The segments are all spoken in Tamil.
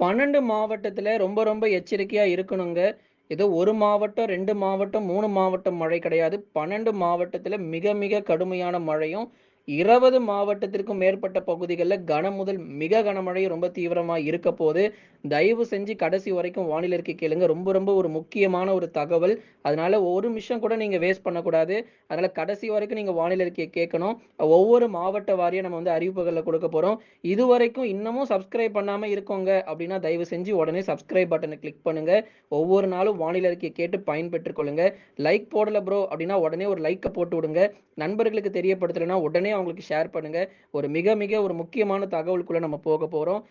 பன்னெண்டு மாவட்டத்தில் ரொம்ப ரொம்ப எச்சரிக்கையாக இருக்கணுங்க. ஏதோ ஒரு மாவட்டம், ரெண்டு மாவட்டம், மூணு மாவட்டம் மழை கிடையாது. பன்னெண்டு மாவட்டத்தில் மிக மிக கடுமையான மழையும், 20 மாவட்டத்திற்கும் மேற்பட்ட பகுதிகளில் கன முதல் மிக கனமழை ரொம்ப தீவிரமாக இருக்க போது. தயவு செஞ்சு கடைசி வரைக்கும் வானிலைக்கு கேளுங்க. ரொம்ப ரொம்ப ஒரு முக்கியமான ஒரு தகவல். அதனால ஒரு நிமிஷம் கூட நீங்கள் வேஸ்ட் பண்ணக்கூடாது. அதனால கடைசி வரைக்கும் நீங்கள் வானிலை கேட்கணும். ஒவ்வொரு மாவட்ட வாரியாக நம்ம வந்து அறிவிப்புகளை கொடுக்க போகிறோம் இது வரைக்கும் இன்னமும் சப்ஸ்கிரைப் பண்ணாமல் இருக்கோங்க அப்படின்னா, தயவு செஞ்சு உடனே சப்ஸ்கிரைப் பட்டனை கிளிக் பண்ணுங்க. ஒவ்வொரு நாளும் வானிலை கேட்டு பயன்பெற்றுக் கொள்ளுங்க. லைக் போடல ப்ரோ அப்படின்னா, உடனே ஒரு லைக்கை போட்டு விடுங்க. நண்பர்களுக்கு தெரியப்படுத்தலைன்னா உடனே அவங்களுக்கு ஷேர் பண்ணுங்க. ஒரு மிக மிக ஒரு முக்கியமான தகவலுக்குள்ள நம்ம போக போறோம்.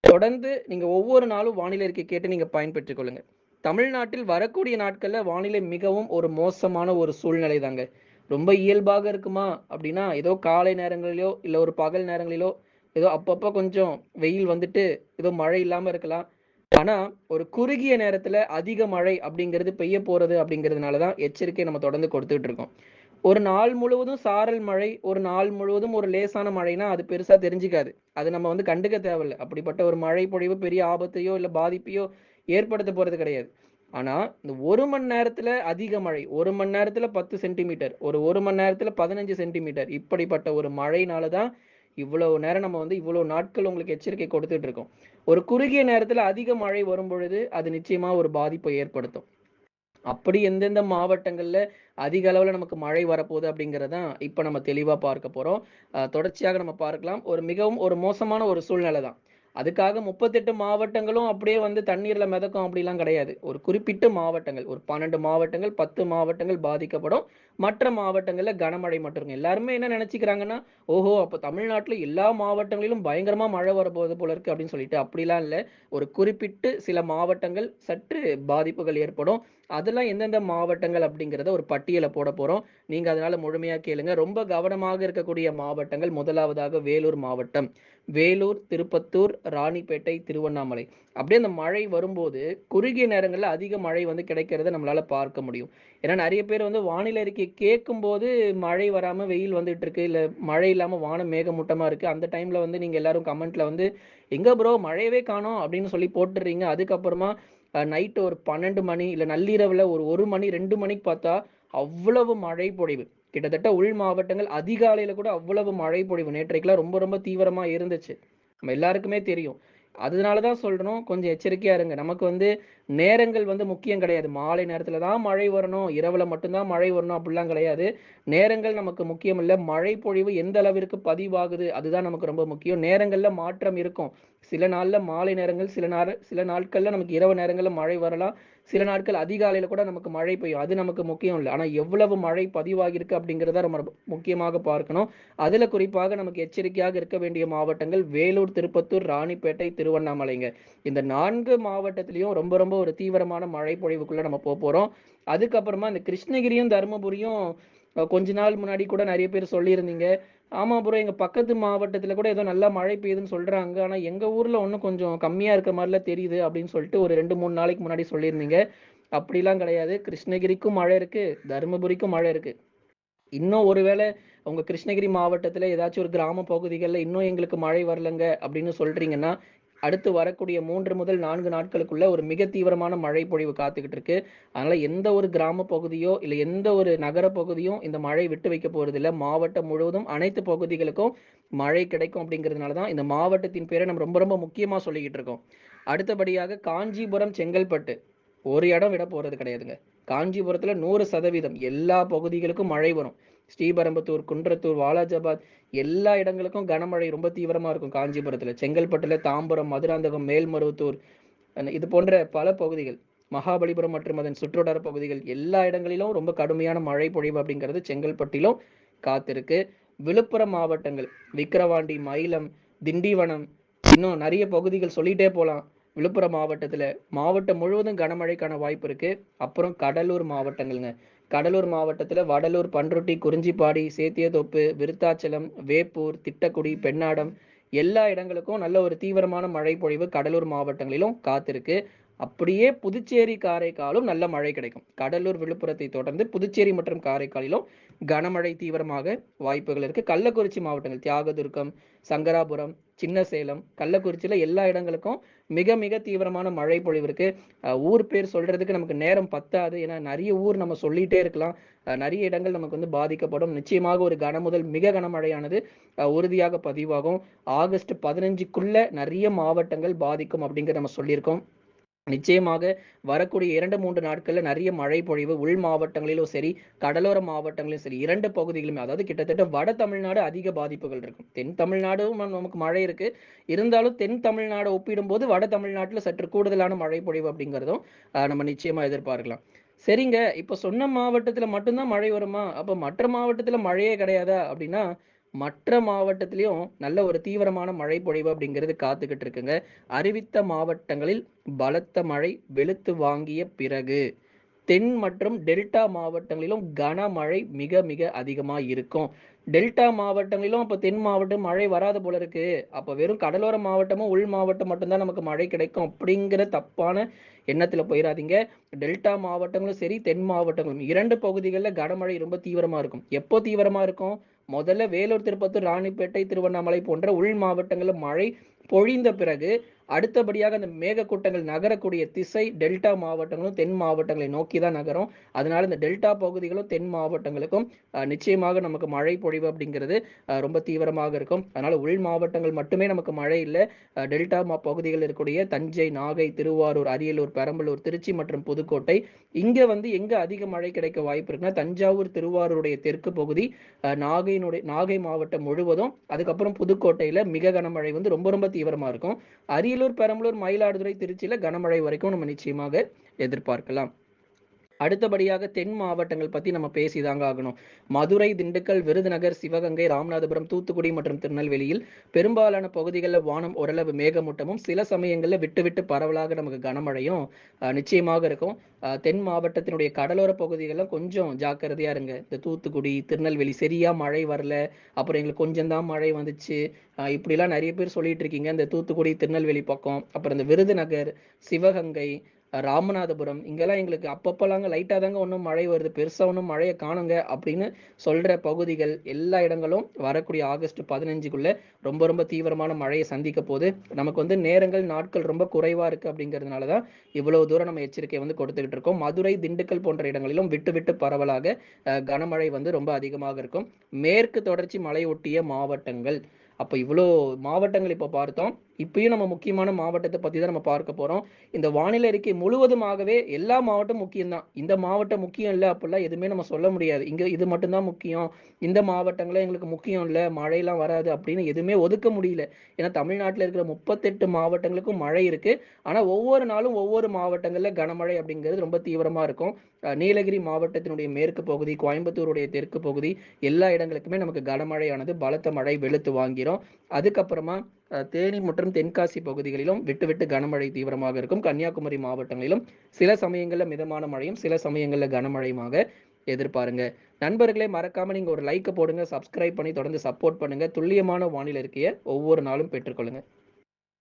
தொடர்ந்து நீங்க ஒவ்வொரு நாளும் வானிலை இருக்கை கேட்டு நீங்க பயன்பெற்றுக் கொள்ளுங்க. தமிழ்நாட்டில் வரக்கூடிய நாட்கள்ல வானிலை மிகவும் ஒரு மோசமான ஒரு சூழ்நிலை தாங்க. ரொம்ப இயல்பாக இருக்குமா அப்படின்னா, ஏதோ காலை நேரங்களிலோ, இல்ல ஒரு பகல் நேரங்களிலோ, ஏதோ அப்பப்ப கொஞ்சம் வெயில் வந்துட்டு, ஏதோ மழை இல்லாம இருக்கலாம். ஆனா, ஒரு குறுகிய நேரத்துல அதிக மழை அப்படிங்கிறது பெய்ய போறது அப்படிங்கிறதுனால தான் எச்சரிக்கை நம்ம தொடர்ந்து கொடுத்துட்டு இருக்கோம். ஒரு நாள் முழுவதும் சாரல் மழை, ஒரு நாள் முழுவதும் ஒரு லேசான மழைனா அது பெருசா தெரிஞ்சுக்காது. அது நம்ம வந்து கண்டுக்க தேவையில்ல. அப்படிப்பட்ட ஒரு மழை பொழிவு பெரிய ஆபத்தையோ, இல்ல பாதிப்பையோ ஏற்படுத்த போறது கிடையாது. ஆனா, இந்த ஒரு மணி நேரத்துல அதிக மழை, ஒரு மணி நேரத்துல 10 சென்டிமீட்டர், ஒரு ஒரு மணி நேரத்துல 15 சென்டிமீட்டர் இப்படிப்பட்ட ஒரு மழைனால தான் இவ்வளவு நேரம் நம்ம வந்து இவ்வளவு நாட்கள் உங்களுக்கு எச்சரிக்கை கொடுத்துட்டு இருக்கோம். ஒரு குறுகிய நேரத்துல அதிக மழை வரும்பொழுது, அது நிச்சயமா ஒரு பாதிப்பை ஏற்படுத்தும். அப்படி எந்தெந்த மாவட்டங்கள்ல அதிக அளவுல நமக்கு மழை வரப்போகுது அப்படிங்கிறதான் இப்போ இப்ப நம்ம தெளிவா பார்க்க போறோம். தொடர்ச்சியாக நம்ம பார்க்கலாம். ஒரு மிகவும் ஒரு மோசமான ஒரு சூழ்நிலை தான். அதுக்காக 38 மாவட்டங்களும் அப்படியே வந்து தண்ணீர்ல மிதக்கும் அப்படிலாம் கிடையாது. ஒரு குறிப்பிட்ட மாவட்டங்கள், ஒரு 12 மாவட்டங்கள், 10 மாவட்டங்கள் பாதிக்கப்படும். மற்ற மாவட்டங்கள்ல கனமழை மட்டும் இருக்கும். எல்லாருமே என்ன நினச்சிக்கிறாங்கன்னா ஓஹோ! அப்போ தமிழ்நாட்டில் எல்லா மாவட்டங்களிலும் பயங்கரமா மழை வரப்போகுது போல இருக்கு அப்படின்னு சொல்லிட்டு, அப்படிலாம் இல்லை ஒரு குறிப்பிட்டு சில மாவட்டங்கள் சற்று பாதிப்புகள் ஏற்படும். அதெல்லாம் எந்தெந்த மாவட்டங்கள் அப்படிங்கிறத ஒரு பட்டியலை போட போறோம். நீங்க அதனால முழுமையா கேளுங்க. ரொம்ப கவனமாக இருக்கக்கூடிய மாவட்டங்கள் முதலாவதாக வேலூர் மாவட்டம். வேலூர், திருப்பத்தூர், ராணிப்பேட்டை, திருவண்ணாமலை. அப்படியே அந்த மழை வரும்போது, குறுகிய நேரங்களில் அதிக மழை வந்து கிடைக்கிறத நம்மளால பார்க்க முடியும். ஏன்னா நிறைய பேர் வந்து வானிலை அறிக்கை கேட்கும்போது மழை வராமல் வெயில் வந்துட்டு இருக்கு, இல்லை மழை இல்லாமல் வானம் மேகமூட்டமாக இருக்கு. அந்த டைம்ல வந்து நீங்கள் எல்லாரும் கமெண்ட்ல வந்து, "எங்க ப்ரோ மழையவே காணோம்" அப்படின்னு சொல்லி போட்டுடுறீங்க அதுக்கப்புறமா நைட்டு ஒரு 12 மணி, இல்லை நள்ளிரவில் ஒரு ஒரு மணி, ரெண்டு மணிக்கு பார்த்தா, அவ்வளவு மழை பொழிவு. கிட்டத்தட்ட உள் மாவட்டங்கள் அதிகாலையில கூட அவ்வளவு மழை பொழிவு. நேற்றைக்கெல்லாம் ரொம்ப ரொம்ப தீவிரமா இருந்துச்சு. நம்ம எல்லாருக்குமே தெரியும். அதனாலதான் சொல்றோம், கொஞ்சம் எச்சரிக்கையா இருங்க. நமக்கு வந்து நேரங்கள் வந்து முக்கியம் கிடையாது. மாலை நேரத்துல தான் மழை வரணும், இரவுல மட்டும்தான் மழை வரணும் அப்படிலாம் கிடையாது. நேரங்கள் நமக்கு முக்கியம் இல்லை மழை பொழிவு எந்த அளவிற்கு பதிவாகுது, அதுதான் நமக்கு ரொம்ப முக்கியம். நேரங்கள்ல மாற்றம் இருக்கும். சில நாள்ல மாலை நேரங்கள், சில நாள் சில நாட்கள்ல நமக்கு இரவு நேரங்கள்ல மழை வரலாம். சில நாட்கள் அதிகாலையில கூட நமக்கு மழை பெய்யும். அது நமக்கு முக்கியம் இல்லை ஆனா எவ்வளவு மழை பதிவாகியிருக்கு அப்படிங்கிறத ரொம்ப முக்கியமாக பார்க்கணும். அதுல குறிப்பாக நமக்கு எச்சரிக்கையாக இருக்க வேண்டிய மாவட்டங்கள் வேலூர், திருப்பத்தூர், ராணிப்பேட்டை, திருவண்ணாமலைங்க. இந்த நான்கு மாவட்டத்திலையும் ரொம்ப ரொம்ப ஒரு தீவிரமான மழை பொழிவுக்குள்ள நம்ம போறோம் அதுக்கப்புறமா இந்த கிருஷ்ணகிரியும், தருமபுரியும் கொஞ்ச நாள் முன்னாடி கூட நிறைய பேர் சொல்லியிருந்தீங்க. ஆமாபுரம் ப்ரோ எங்க பக்கத்து மாவட்டத்துல கூட ஏதோ நல்லா மழை பெய்யுதுன்னு சொல்றாங்க. ஆனா எங்க ஊர்ல ஒன்றும் கொஞ்சம் கம்மியா இருக்க மாதிரிலாம் தெரியுது அப்படின்னு சொல்லிட்டு ஒரு 2, 3 நாளைக்கு முன்னாடி சொல்லியிருந்தீங்க. அப்படிலாம் கிடையாது. கிருஷ்ணகிரிக்கும் மழை இருக்கு, தருமபுரிக்கும் மழை இருக்கு. இன்னும் ஒருவேளை உங்க கிருஷ்ணகிரி மாவட்டத்துல ஏதாச்சும் ஒரு கிராம பகுதிகளில் இன்னும் எங்களுக்கு மழை வரலங்க அப்படின்னு சொல்றீங்கன்னா, அடுத்து வரக்கூடிய மூன்று முதல் நான்கு நாட்களுக்குள்ள ஒரு மிக தீவிரமான மழை பொழிவு காத்துக்கிட்டு இருக்கு. அதனால எந்த ஒரு கிராம பகுதியோ, இல்ல எந்த ஒரு நகர பகுதியும் இந்த மழை விட்டு வைக்க போறதில்ல. மாவட்டம் முழுவதும் அனைத்து பகுதிகளுக்கும் மழை கிடைக்கும் அப்படிங்கிறதுனால தான் இந்த மாவட்டத்தின் பேரை நம்ம ரொம்ப ரொம்ப முக்கியமா சொல்லிக்கிட்டு இருக்கோம். அடுத்தபடியாக காஞ்சிபுரம், செங்கல்பட்டு. ஒரு இடம் விட போறது கிடையாதுங்க. காஞ்சிபுரத்துல 100% எல்லா பகுதிகளுக்கும் மழை வரும். ஸ்ரீபெரும்புதூர், குன்றத்தூர், வாலாஜாபாத் எல்லா இடங்களுக்கும் கனமழை ரொம்ப தீவிரமா இருக்கும் காஞ்சிபுரத்துல. செங்கல்பட்டுல தாம்பரம், மதுராந்தகம், மேல்மருவத்தூர் இது போன்ற பல பகுதிகள். மகாபலிபுரம் மற்றும் அதன் சுற்றுவட்டார பகுதிகள் எல்லா இடங்களிலும் ரொம்ப கடுமையான மழை பொழிவு அப்படிங்கிறது செங்கல்பட்டிலும் காத்திருக்கு. விழுப்புரம் மாவட்டங்கள் விக்கிரவாண்டி, மயிலம், திண்டிவனம் இன்னும் நிறைய பகுதிகள் சொல்லிட்டே போகலாம் விழுப்புரம் மாவட்டத்தில் மாவட்டம் முழுவதும் கனமழைக்கான வாய்ப்பு இருக்கு. அப்புறம் கடலூர் மாவட்டங்கள்ங்க. கடலூர் மாவட்டத்தில் வடலூர், பண்ருட்டி, குறிஞ்சிப்பாடி, சேத்தியதொப்பு விருத்தாச்சலம், வேப்பூர், திட்டக்குடி, பெண்ணாடம் எல்லா இடங்களுக்கும் நல்ல ஒரு தீவிரமான மழை பொழிவு கடலூர் மாவட்டங்களிலும் காத்திருக்கு. அப்படியே புதுச்சேரி, காரைக்காலும் நல்ல மழை கிடைக்கும். கடலூர், விழுப்புரத்தை தொடர்ந்து புதுச்சேரி மற்றும் காரைக்காலிலும் கனமழை தீவிரமாக வாய்ப்புகள் இருக்கு. கள்ளக்குறிச்சி மாவட்டங்கள் தியாகதுர்க்கம் சங்கராபுரம், சின்ன சேலம் கள்ளக்குறிச்சியில் எல்லா இடங்களுக்கும் மிக மிக தீவிரமான மழை பொழிவு இருக்கு ஊர் பேர் சொல்றதுக்கு நமக்கு நேரம் பத்தாது. ஏன்னா நிறைய ஊர் நம்ம சொல்லிட்டே இருக்கலாம். நிறைய இடங்கள் நமக்கு வந்து பாதிக்கப்படும். நிச்சயமாக ஒரு கனமுதல் மிக கனமழையானது உறுதியாக பதிவாகும். ஆகஸ்ட் பதினஞ்சுக்குள்ள நிறைய மாவட்டங்கள் பாதிக்கும் அப்படிங்கிற நம்ம சொல்லியிருக்கோம். நிச்சயமாக வரக்கூடிய இரண்டு மூன்று நாட்களில் நிறைய மழை பொழிவு உள் மாவட்டங்களிலும் சரி கடலோர மாவட்டங்களிலும் சரி இரண்டு பகுதிகளுமே அதாவது கிட்டத்தட்ட வட தமிழ்நாடு அதிக பாதிப்புகள் இருக்கும். தென் தமிழ்நாடும் நமக்கு மழை இருக்கு. இருந்தாலும் தென் தமிழ்நாடு ஒப்பிடும்போது வட தமிழ்நாட்டில் சற்று கூடுதலான மழை பொழிவு அப்படிங்கிறதும் நம்ம நிச்சயமா எதிர்பார்க்கலாம். சரிங்க இப்போ சொன்ன மாவட்டத்தில் மட்டும்தான் மழை வருமா? அப்போ மற்ற மாவட்டத்தில் மழையே கிடையாதா அப்படின்னா மற்ற மாவட்டத்திலையும் நல்ல ஒரு தீவிரமான மழை பொழிவு அப்படிங்கிறது காத்துக்கிட்டு இருக்குங்க. அறிவித்த மாவட்டங்களில் பலத்த மழை வெளுத்து வாங்கிய பிறகு தென் மற்றும் டெல்டா மாவட்டங்களிலும் கனமழை மிக மிக அதிகமாக இருக்கும். டெல்டா மாவட்டங்களிலும் அப்போ தென் மாவட்டம் மழை வராத போல இருக்கு. அப்போ வெறும் கடலோர மாவட்டமும் உள் மாவட்டம் மட்டும்தான் நமக்கு மழை கிடைக்கும் அப்படிங்கிற தப்பான எண்ணத்தில் போயிடாதீங்க டெல்டா மாவட்டங்களும் சரி தென் மாவட்டங்களும் இரண்டு பகுதிகளில் கனமழை ரொம்ப தீவிரமாக இருக்கும். எப்போ தீவிரமாக இருக்கும்? முதல்ல வேலூர் திருப்பத்தூர் ராணிப்பேட்டை திருவண்ணாமலை போன்ற உள் மாவட்டங்களில் மழை பொழிந்த பிறகு அடுத்தபடியாக அந்த மேகக்கூட்டங்கள் நகரக்கூடிய திசை டெல்டா மாவட்டங்களும் தென் மாவட்டங்களை நோக்கி தான் நகரும். அதனால இந்த டெல்டா பகுதிகளும் தென் மாவட்டங்களுக்கும் நிச்சயமாக நமக்கு மழை பொழிவு அப்படிங்கிறது ரொம்ப தீவிரமாக இருக்கும். அதனால உள் மாவட்டங்கள் மட்டுமே நமக்கு மழை இல்லை. டெல்டா மா பகுதிகளில் இருக்கக்கூடிய தஞ்சை நாகை திருவாரூர் அரியலூர் பெரம்பலூர் திருச்சி மற்றும் புதுக்கோட்டை இங்க வந்து எங்க அதிக மழை கிடைக்க வாய்ப்பு இருக்குன்னா தஞ்சாவூர் திருவாரூருடைய தெற்கு பகுதி நாகையினுடைய நாகை மாவட்டம் முழுவதும் அதுக்கப்புறம் புதுக்கோட்டையில மிக கனமழை வந்து ரொம்ப ரொம்ப தீவிரமா இருக்கும். அரியலூர் பெரம்பலூர் மயிலாடுதுறை திருச்சியில் கனமழை வரைக்கும் நம்ம நிச்சயமாக எதிர்பார்க்கலாம். அடுத்தபடியாக தென் மாவட்டங்கள் பத்தி நம்ம பேசிதாங்க ஆகணும். மதுரை திண்டுக்கல் விருதுநகர் சிவகங்கை ராமநாதபுரம் தூத்துக்குடி மற்றும் திருநெல்வேலியில் பெரும்பாலான பகுதிகளில் வானம் ஓரளவு மேகமூட்டமும் சில சமயங்களில் விட்டு விட்டு பரவலாக நமக்கு கனமழையும் நிச்சயமாக இருக்கும். தென் மாவட்டத்தினுடைய கடலோர பகுதிகளில் கொஞ்சம் ஜாக்கிரதையா இருங்க. இந்த தூத்துக்குடி திருநெல்வேலி சரியா மழை வரல. அப்புறம் எங்களுக்கு கொஞ்சம் தான் மழை வந்துச்சு. இப்படிலாம் நிறைய பேர் சொல்லிட்டு இருக்கீங்க. இந்த தூத்துக்குடி திருநெல்வேலி பக்கம். அப்புறம் இந்த விருதுநகர் சிவகங்கை ராமநாதபுரம். இங்கெல்லாம் எங்களுக்கு அப்பப்போலாங்க லைட்டாக தாங்க ஒன்றும் மழை வருது. பெருசாக ஒன்றும் மழையை காணுங்க அப்படின்னு சொல்கிற பகுதிகள் எல்லா இடங்களும் வரக்கூடிய ஆகஸ்ட் பதினஞ்சுக்குள்ளே ரொம்ப ரொம்ப தீவிரமான மழையை சந்திக்க போது நமக்கு வந்து நேரங்கள் நாட்கள் ரொம்ப குறைவாக இருக்குது அப்படிங்கிறதுனால தான் இவ்வளவு தூரம் நம்ம எச்சரிக்கை வந்து கொடுத்துக்கிட்டு இருக்கோம். மதுரை திண்டுக்கல் போன்ற இடங்களிலும் விட்டு விட்டு பரவலாக கனமழை வந்து ரொம்ப அதிகமாக இருக்கும். மேற்கு தொடர்ச்சி மலையொட்டிய மாவட்டங்கள். அப்போ இவ்வளோ மாவட்டங்கள் இப்போ பார்த்தோம். இப்பயும் நம்ம முக்கியமான மாவட்டத்தை பற்றி தான் நம்ம பார்க்க போகிறோம் இந்த வானிலை அறிக்கை முழுவதுமாகவே எல்லா மாவட்டம் முக்கியம்தான். இந்த மாவட்டம் முக்கியம் இல்லை அப்படிலாம் எதுவுமே நம்ம சொல்ல முடியாது. இங்கே இது மட்டும்தான் முக்கியம். இந்த மாவட்டங்களே எங்களுக்கு முக்கியம் இல்லை மழையெல்லாம் வராது அப்படின்னு எதுவுமே ஒதுக்க முடியல. ஏன்னா தமிழ்நாட்டில் இருக்கிற முப்பத்தெட்டு மாவட்டங்களுக்கும் மழை இருக்கு. ஆனால் ஒவ்வொரு நாளும் ஒவ்வொரு மாவட்டங்களில் கனமழை அப்படிங்கிறது ரொம்ப தீவிரமாக இருக்கும். நீலகிரி மாவட்டத்தினுடைய மேற்கு பகுதி கோயம்புத்தூருடைய தெற்கு பகுதி எல்லா இடங்களுக்குமே நமக்கு கனமழையானது பலத்த மழை வெளுத்து வாங்கிரும் அதுக்கப்புறமா தேனி மற்றும் தென்காசி பகுதிகளிலும் விட்டு விட்டு கனமழை தீவிரமாக இருக்கும். கன்னியாகுமரி மாவட்டங்களிலும் சில சமயங்களில் மிதமான மழையும் சில சமயங்களில் கனமழையுமாக எதிர்பாருங்க. நண்பர்களே மறக்காம நீங்க ஒரு லைக்கை போடுங்க சப்ஸ்கிரைப் பண்ணி தொடர்ந்து சப்போர்ட் பண்ணுங்க. துல்லியமான வானிலை இருக்கைய ஒவ்வொரு நாளும் பெற்றுக்கொள்ளுங்க.